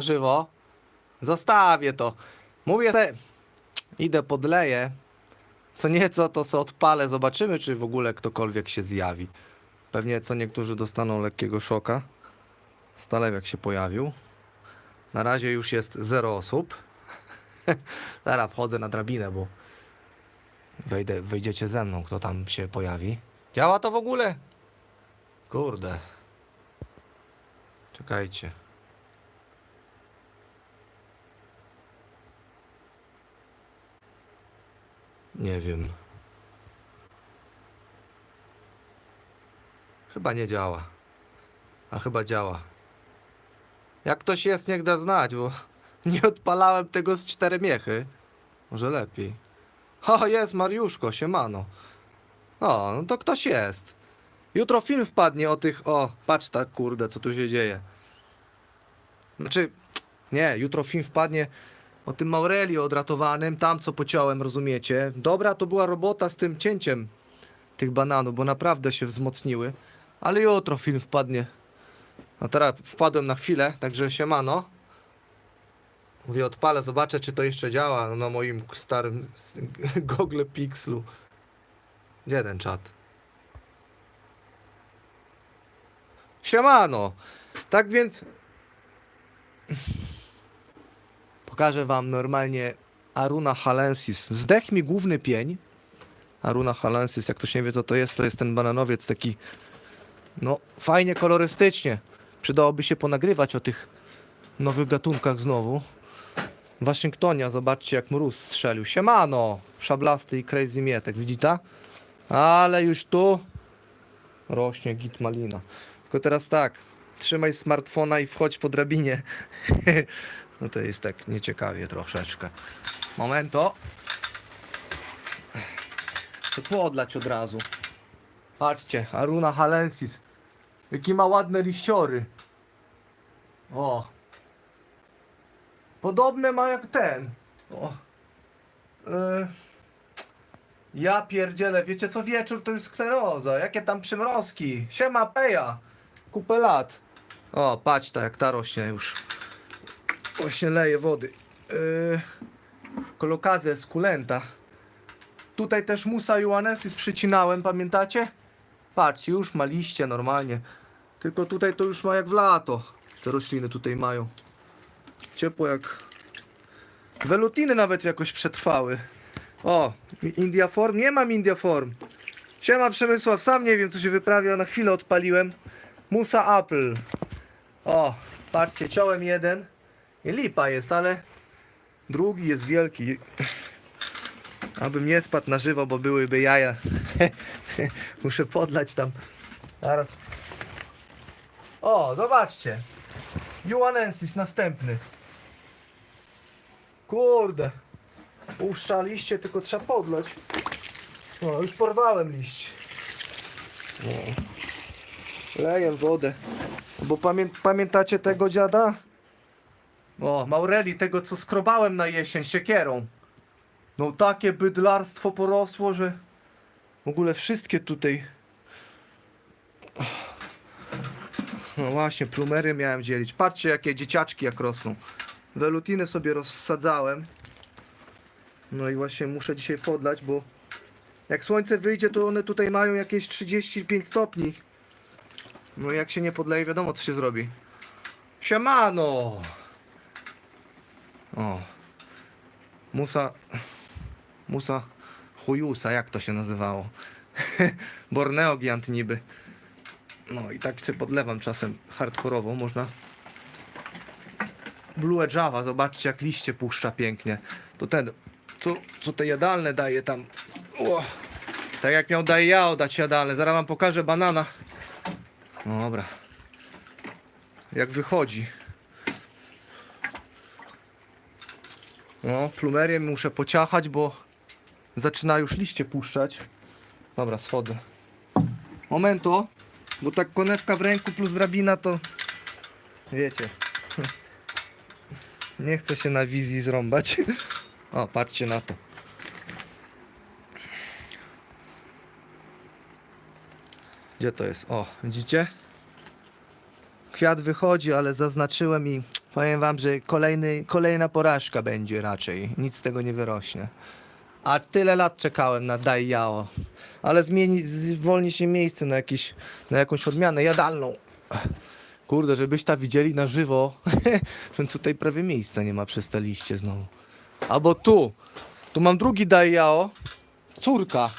żywo. Zostawię to. Mówię se, idę podleję. Co nieco to se odpalę, zobaczymy czy w ogóle ktokolwiek się zjawi. Pewnie co niektórzy dostaną lekkiego szoka. Stalewiak się pojawił. Na razie już jest zero osób. Zaraz wchodzę na drabinę, bo wejdę, wejdziecie ze mną, kto tam się pojawi. Działa to w ogóle? Kurde. Czekajcie. Nie wiem. Chyba nie działa. A chyba działa. Jak ktoś jest, niech da znać, bo nie odpalałem tego z cztery miechy. Może lepiej. O, jest Mariuszko, siemano. O, no to ktoś jest. Jutro film wpadnie o tych, o, patrz tak, kurde, co tu się dzieje. Znaczy, nie, jutro film wpadnie o tym Maureli odratowanym, tam co pociąłem, rozumiecie? Dobra, to była robota z tym cięciem tych bananów, bo naprawdę się wzmocniły. Ale jutro film wpadnie. A teraz wpadłem na chwilę, także siemano. Mówię, odpalę, zobaczę czy to jeszcze działa na moim starym Google Pixelu. Gdzie ten czat? Siemano! Tak więc pokażę wam normalnie Aruna halensis. Zdech mi główny pień. Aruna halensis, jak ktoś nie wie co to jest, to jest ten bananowiec taki no fajnie kolorystycznie. Przydałoby się ponagrywać o tych nowych gatunkach znowu. Waszyngtonia, zobaczcie jak mróz strzelił. Siemano! Szablasty i crazy mietek, widzicie? Ale już tu rośnie git malina. Tylko teraz tak, trzymaj smartfona i wchodź po drabinie. no to jest tak nieciekawie troszeczkę. Momento. To podlać od razu. Patrzcie, Aruna halensis. Jakie ma ładne liściory. O. Podobne ma jak ten. O. E, ja pierdzielę, wiecie co wieczór to już skleroza. Jakie tam przymrozki. Siema peja. Kupę lat. O, patrz ta jak ta rośnie już. Właśnie leje wody. Yy, skulenta. Tutaj też musa Joannesis przycinałem, pamiętacie? Patrzcie, już ma liście normalnie. Tylko tutaj to już ma jak w lato. Te rośliny tutaj mają. Ciepło jak... Welutiny nawet jakoś przetrwały. O, Indiaform? Nie mam Indiaform. Siema Przemysław, sam nie wiem co się wyprawia, na chwilę odpaliłem. Musa Apple. O, patrzcie, ciąłem jeden. Lipa jest, ale drugi jest wielki. Abym nie spadł na żywo, bo byłyby jaja. Muszę podlać tam. Zaraz. O, zobaczcie. Juanensis następny. Kurde. Puszcza liście, tylko trzeba podlać. O, już porwałem liść. O. Leję wodę. Bo pamię pamiętacie tego dziada? O, Maureli, tego co skrobałem na jesień siekierą. No takie bydlarstwo porosło, że w ogóle wszystkie tutaj. No właśnie, plumery miałem dzielić. Patrzcie jakie dzieciaczki jak rosną. Welutiny sobie rozsadzałem. No i właśnie muszę dzisiaj podlać, bo jak słońce wyjdzie, to one tutaj mają jakieś 35 stopni. No jak się nie podleje, wiadomo co się zrobi. Siemano! O. Musa. Musa chujusa, jak to się nazywało? Borneo Giant niby. No i tak się podlewam czasem hardkorowo, można. Blue Java, zobaczcie jak liście puszcza pięknie. To ten, co, co te jadalne daje tam. O, tak jak miał daje ja dać jadalne. Zaraz wam pokażę banana. No dobra. Jak wychodzi. No, plumerię muszę pociachać, bo zaczyna już liście puszczać. Dobra, schodzę. Momento, bo tak konewka w ręku plus drabina to wiecie. Nie chcę się na wizji zrąbać. O, patrzcie na to. Gdzie to jest? O, widzicie? Kwiat wychodzi, ale zaznaczyłem i Powiem wam, że kolejny, kolejna porażka będzie raczej. Nic z tego nie wyrośnie. A tyle lat czekałem na Dai Yao. Ale zmieni, zwolni się miejsce na, jakiś, na jakąś odmianę jadalną. Kurde, żebyś ta widzieli na żywo. tutaj prawie miejsca nie ma przez te liście znowu. Albo tu. Tu mam drugi Dai Yao. Córka.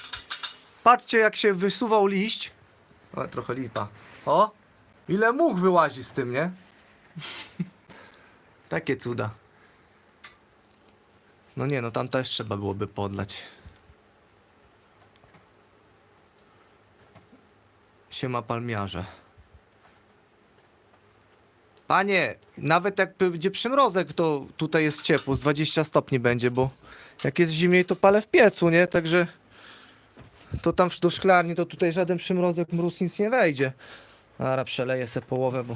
Patrzcie jak się wysuwał liść. Ale trochę lipa. O! Ile much wyłazi z tym, nie? Takie cuda. No nie, no tam też trzeba byłoby podlać. Siema palmiarze. Panie, nawet jak będzie przymrozek, to tutaj jest ciepło, z 20 stopni będzie, bo jak jest zimniej, to palę w piecu, nie? Także to tam do szklarni, to tutaj żaden przymrozek, mróz, nic nie wejdzie. Ara przeleję se połowę, bo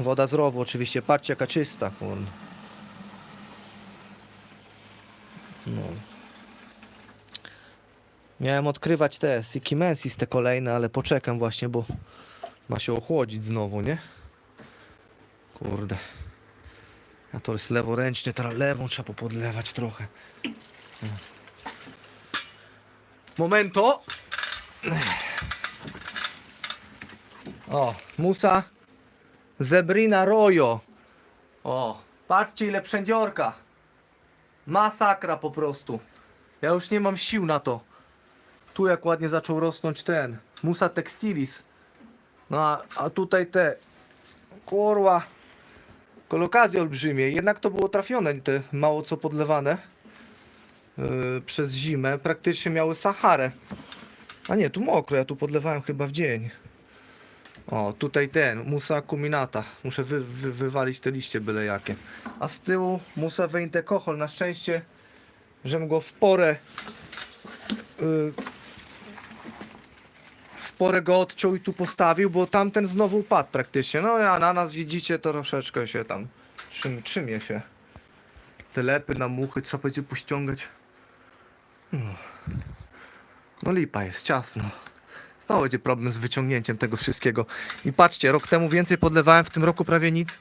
woda z rowu oczywiście, patrzcie jaka czysta. No. Miałem odkrywać te Sikimensis, te kolejne, ale poczekam właśnie, bo ma się ochłodzić znowu, nie? Kurde. A to jest leworęczny, teraz lewą trzeba popodlewać trochę. Momento. O, musa Zebrina Rojo. O, patrzcie ile przędziorka. Masakra po prostu. Ja już nie mam sił na to. Tu jak ładnie zaczął rosnąć ten Musa textilis. No a, a tutaj te kurwa kolokazje olbrzymie. Jednak to było trafione, te mało co podlewane yy, przez zimę. Praktycznie miały Saharę. A nie, tu mokro, ja tu podlewałem chyba w dzień. O, tutaj ten, musa acuminata. Muszę wy, wy, wywalić te liście byle jakie. A z tyłu musa weintekochol. Na szczęście, żem go w porę y, w porę go odciął i tu postawił, bo tamten znowu upadł praktycznie. No a na nas widzicie, to troszeczkę się tam trzym, trzymie się. Te lepy na muchy trzeba będzie pościągać. No. no lipa jest, ciasno. Znowu będzie problem z wyciągnięciem tego wszystkiego. I patrzcie, rok temu więcej podlewałem, w tym roku prawie nic.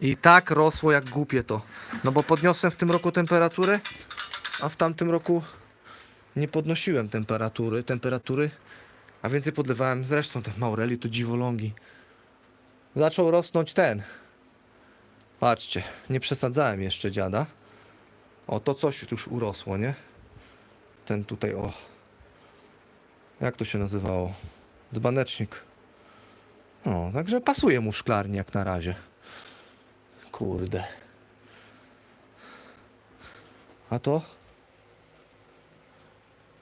I tak rosło jak głupie to. No bo podniosłem w tym roku temperaturę, a w tamtym roku nie podnosiłem temperatury, temperatury, a więcej podlewałem. Zresztą te maureli to dziwolągi. Zaczął rosnąć ten. Patrzcie, nie przesadzałem jeszcze dziada. O, to coś już urosło, nie? Ten tutaj, o. Jak to się nazywało? Dzbanecznik. No, także pasuje mu szklarni jak na razie. Kurde. A to?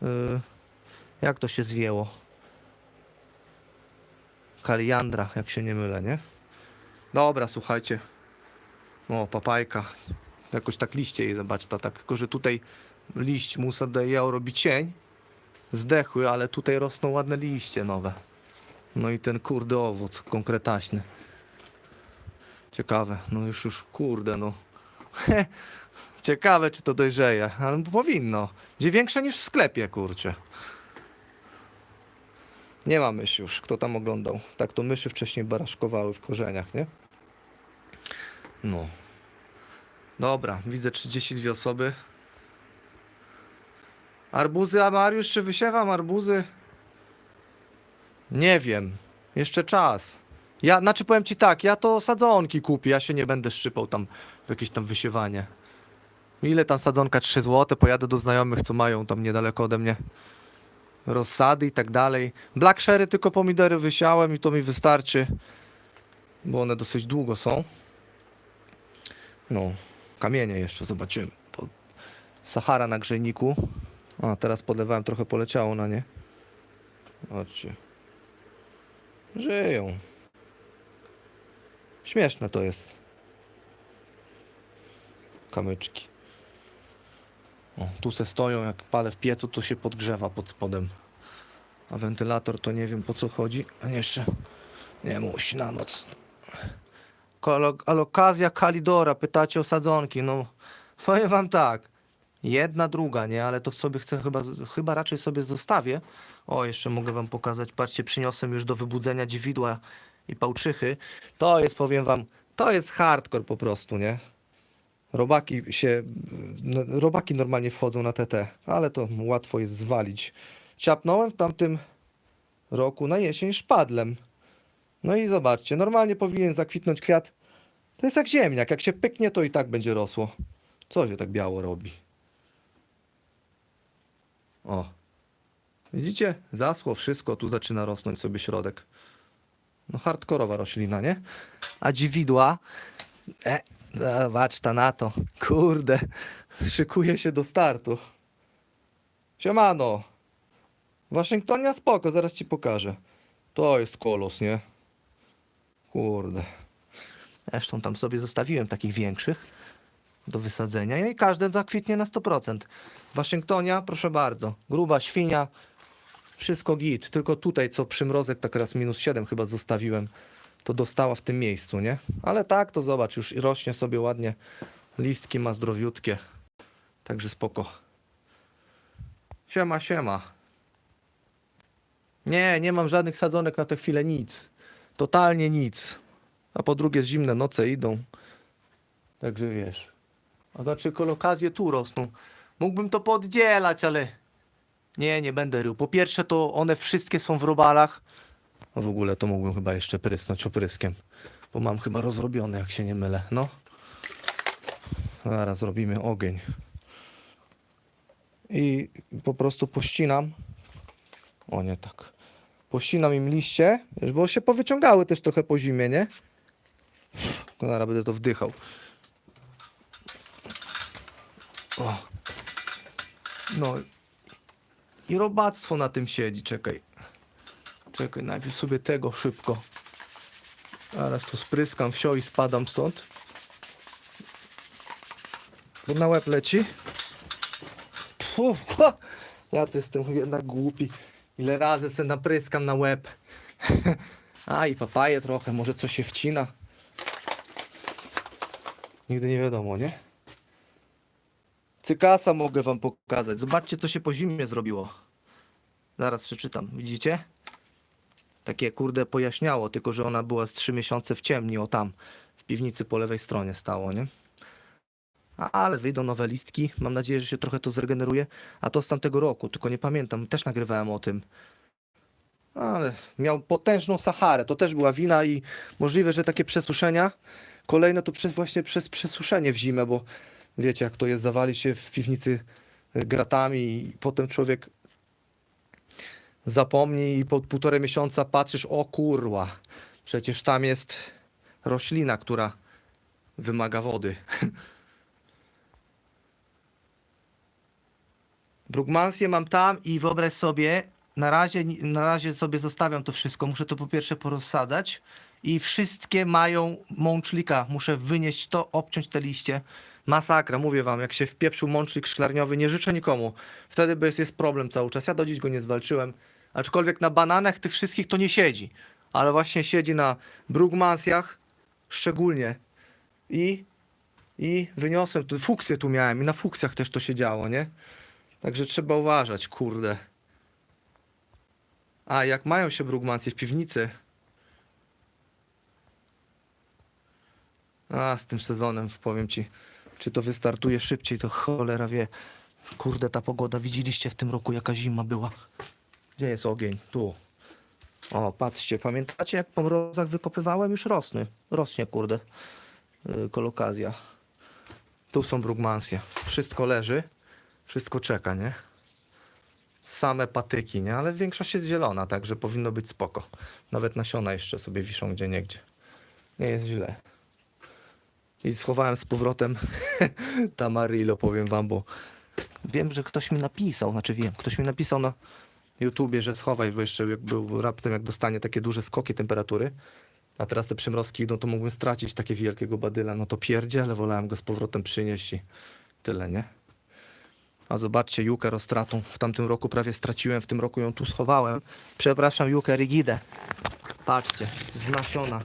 Yy, jak to się zwięło? Kaliandra, jak się nie mylę, nie? Dobra, słuchajcie. O, papajka. Jakoś tak liście jej, zobacz to tak. Tylko, że tutaj liść musa daje robi cień. Zdechły, ale tutaj rosną ładne liście nowe. No i ten kurde owoc konkretaśny. Ciekawe, no już już kurde no. Ciekawe czy to dojrzeje, ale powinno. Gdzie większe niż w sklepie, kurczę. Nie ma myszy już, kto tam oglądał. Tak to myszy wcześniej baraszkowały w korzeniach, nie? No. Dobra, widzę 32 osoby. Arbuzy, a Mariusz, czy wysiewam arbuzy? Nie wiem. Jeszcze czas. Ja, znaczy powiem ci tak, ja to sadzonki kupię, ja się nie będę szczypał tam w jakieś tam wysiewanie. Ile tam sadzonka? 3 zł, pojadę do znajomych, co mają tam niedaleko ode mnie. Rozsady i tak dalej. Black sherry tylko pomidory wysiałem i to mi wystarczy. Bo one dosyć długo są. No, kamienie jeszcze zobaczymy. To Sahara na grzejniku. A, teraz podlewałem, trochę poleciało na nie. Chodźcie. Żyją. Śmieszne to jest. Kamyczki. O, tu se stoją, jak palę w piecu, to się podgrzewa pod spodem. A wentylator to nie wiem po co chodzi. A nie, jeszcze nie musi na noc. Alokazja Kalidora, pytacie o sadzonki. No, powiem wam tak. Jedna, druga, nie? Ale to sobie chcę chyba, chyba raczej sobie zostawię. O, jeszcze mogę wam pokazać. Patrzcie, przyniosłem już do wybudzenia dziewidła i pałczychy. To jest, powiem wam, To jest hardcore po prostu, nie? Robaki się, no, robaki normalnie wchodzą na TT, ale to łatwo jest zwalić. Ciapnąłem w tamtym roku na jesień szpadlem. No i zobaczcie, normalnie powinien zakwitnąć kwiat. To jest jak ziemniak, jak się pyknie, to i tak będzie rosło. Co się tak biało robi? O. Widzicie? Zasło wszystko, tu zaczyna rosnąć sobie środek. No hardkorowa roślina, nie? A dziwidła? E, zobacz ta na to. Kurde. Szykuje się do startu. Siemano. Waszyngtonia spoko, zaraz ci pokażę. To jest kolos, nie? Kurde. Zresztą tam sobie zostawiłem takich większych do wysadzenia i każdy zakwitnie na 100%. Waszyngtonia, proszę bardzo, gruba świnia, wszystko git. Tylko tutaj, co przymrozek, tak raz minus 7 chyba zostawiłem, to dostała w tym miejscu, nie? Ale tak, to zobacz, już rośnie sobie ładnie. Listki ma zdrowiutkie. Także spoko. Siema, siema. Nie, nie mam żadnych sadzonek na tę chwilę, nic. Totalnie nic. A po drugie, zimne noce idą. Także wiesz. A znaczy kolokazje tu rosną. Mógłbym to poddzielać, ale nie, nie będę rył. Po pierwsze, to one wszystkie są w robalach. A w ogóle to mógłbym chyba jeszcze prysnąć opryskiem. Bo mam chyba rozrobione, jak się nie mylę. No. Zaraz robimy ogień. I po prostu pościnam. O nie tak. Pościnam im liście, bo się powyciągały też trochę po zimie, nie? Zaraz będę to wdychał. O. No. I robactwo na tym siedzi, czekaj. Czekaj, najpierw sobie tego szybko. Zaraz to spryskam wsio i spadam stąd. Bo na łeb leci. Puh! Ja to jestem jednak głupi. Ile razy se napryskam na łeb. A i papaję trochę, może coś się wcina. Nigdy nie wiadomo, nie? Cykasa mogę wam pokazać. Zobaczcie, co się po zimie zrobiło. Zaraz przeczytam. Widzicie? Takie kurde pojaśniało, tylko że ona była z 3 miesiące w ciemni, o tam. W piwnicy po lewej stronie stało, nie? Ale wyjdą nowe listki. Mam nadzieję, że się trochę to zregeneruje. A to z tamtego roku, tylko nie pamiętam. Też nagrywałem o tym. Ale miał potężną Saharę. To też była wina i możliwe, że takie przesuszenia. Kolejne to przez, właśnie przez przesuszenie w zimę, bo wiecie jak to jest, zawali się w piwnicy y, gratami i potem człowiek zapomni i po półtorej miesiąca patrzysz, o kurwa, przecież tam jest roślina, która wymaga wody. Brugmansję mam tam i wyobraź sobie, na razie, na razie sobie zostawiam to wszystko. Muszę to po pierwsze porozsadzać i wszystkie mają mączlika. Muszę wynieść to, obciąć te liście. Masakra, mówię wam, jak się wpieprzył mączlik szklarniowy, nie życzę nikomu. Wtedy bez jest problem cały czas. Ja do dziś go nie zwalczyłem. Aczkolwiek na bananach tych wszystkich to nie siedzi. Ale właśnie siedzi na brugmansjach szczególnie. I, i wyniosłem, tu fuksję tu miałem i na fuksjach też to się działo, nie? Także trzeba uważać, kurde. A, jak mają się brugmancje w piwnicy. A, z tym sezonem, powiem ci, czy to wystartuje szybciej, to cholera wie. Kurde, ta pogoda, widzieliście w tym roku, jaka zima była. Gdzie jest ogień? Tu. O, patrzcie, pamiętacie jak po mrozach wykopywałem? Już rosny. Rośnie, kurde. Yy, kolokazja. Tu są brugmansje. Wszystko leży. Wszystko czeka, nie? Same patyki, nie? Ale większość jest zielona, także powinno być spoko. Nawet nasiona jeszcze sobie wiszą gdzie niegdzie. Nie jest źle. I schowałem z powrotem Tamarillo, powiem wam, bo wiem, że ktoś mi napisał, znaczy wiem, ktoś mi napisał na YouTubie, że schowaj, bo jeszcze jak był raptem, jak dostanie takie duże skoki temperatury, a teraz te przymrozki idą, to mógłbym stracić takie wielkiego badyla, no to pierdzie, ale wolałem go z powrotem przynieść i tyle, nie? A zobaczcie, Jukę roztratą. W tamtym roku prawie straciłem, w tym roku ją tu schowałem. Przepraszam, Jukę Rigidę. Patrzcie, z nasiona.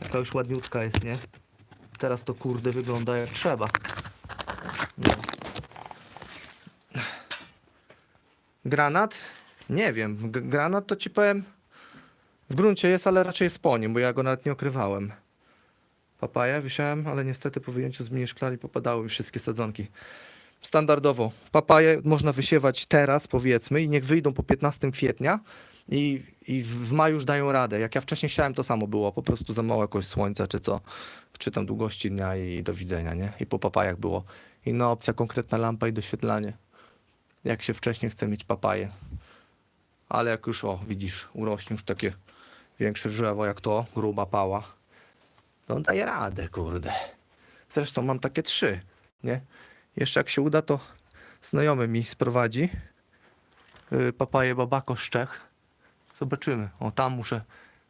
Jaka już ładniutka jest, nie? Teraz to kurde wygląda jak trzeba. No. Granat? Nie wiem. G- granat to ci powiem. W gruncie jest, ale raczej jest po nim, bo ja go nawet nie okrywałem. papaję wysiałem, ale niestety po wyjęciu z mini szklali popadały mi wszystkie sadzonki. Standardowo papaje można wysiewać teraz, powiedzmy, i niech wyjdą po 15 kwietnia i, i w maju już dają radę. Jak ja wcześniej siałem, to samo było, po prostu za mało jakoś słońca czy co, czy tam długości dnia i do widzenia, nie? I po papajach było. Inna opcja, konkretna lampa i doświetlanie. Jak się wcześniej chce mieć papaje. Ale jak już, o, widzisz, urośnie już takie większe drzewo jak to, gruba pała, to daje radę, kurde. Zresztą mam takie trzy, nie? Jeszcze jak się uda, to znajomy mi sprowadzi yy, papaję babako z Czech. Zobaczymy. O, tam muszę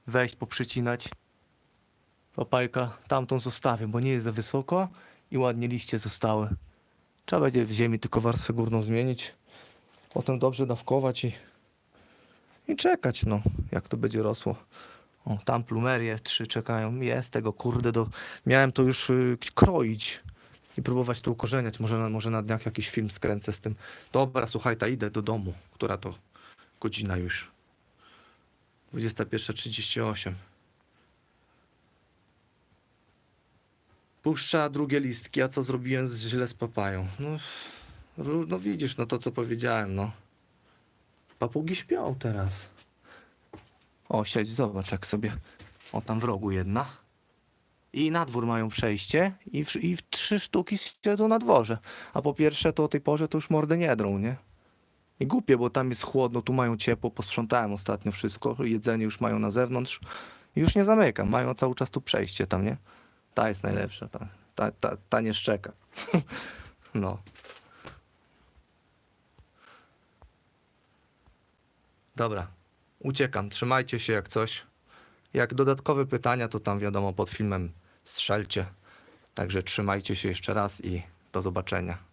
wejść, poprzycinać. Papajka tamtą zostawię, bo nie jest za wysoko i ładnie liście zostały. Trzeba będzie w ziemi tylko warstwę górną zmienić. Potem dobrze dawkować i, i czekać, no, jak to będzie rosło. O, tam plumerie trzy czekają. Jest tego, kurde, do... miałem to już y, kroić i próbować to ukorzeniać. Może, może na dniach jakiś film skręcę z tym. Dobra, słuchaj, ta idę do domu. Która to godzina już? 21.38. Puszcza drugie listki, a co zrobiłem z, źle z papają? No, no widzisz, no to co powiedziałem, no. Papugi śpią teraz. O, siedź, zobacz jak sobie. O, tam w rogu jedna. I na dwór mają przejście i, w, i w trzy sztuki siedzą na dworze. A po pierwsze to o tej porze to już mordy nie drą, nie? I głupie, bo tam jest chłodno, tu mają ciepło, posprzątałem ostatnio wszystko, jedzenie już mają na zewnątrz. Już nie zamykam, mają cały czas tu przejście tam, nie? Ta jest najlepsza, ta, ta, ta, ta nie szczeka. no. Dobra, uciekam, trzymajcie się jak coś. Jak dodatkowe pytania, to tam wiadomo pod filmem strzelcie. Także trzymajcie się jeszcze raz i do zobaczenia.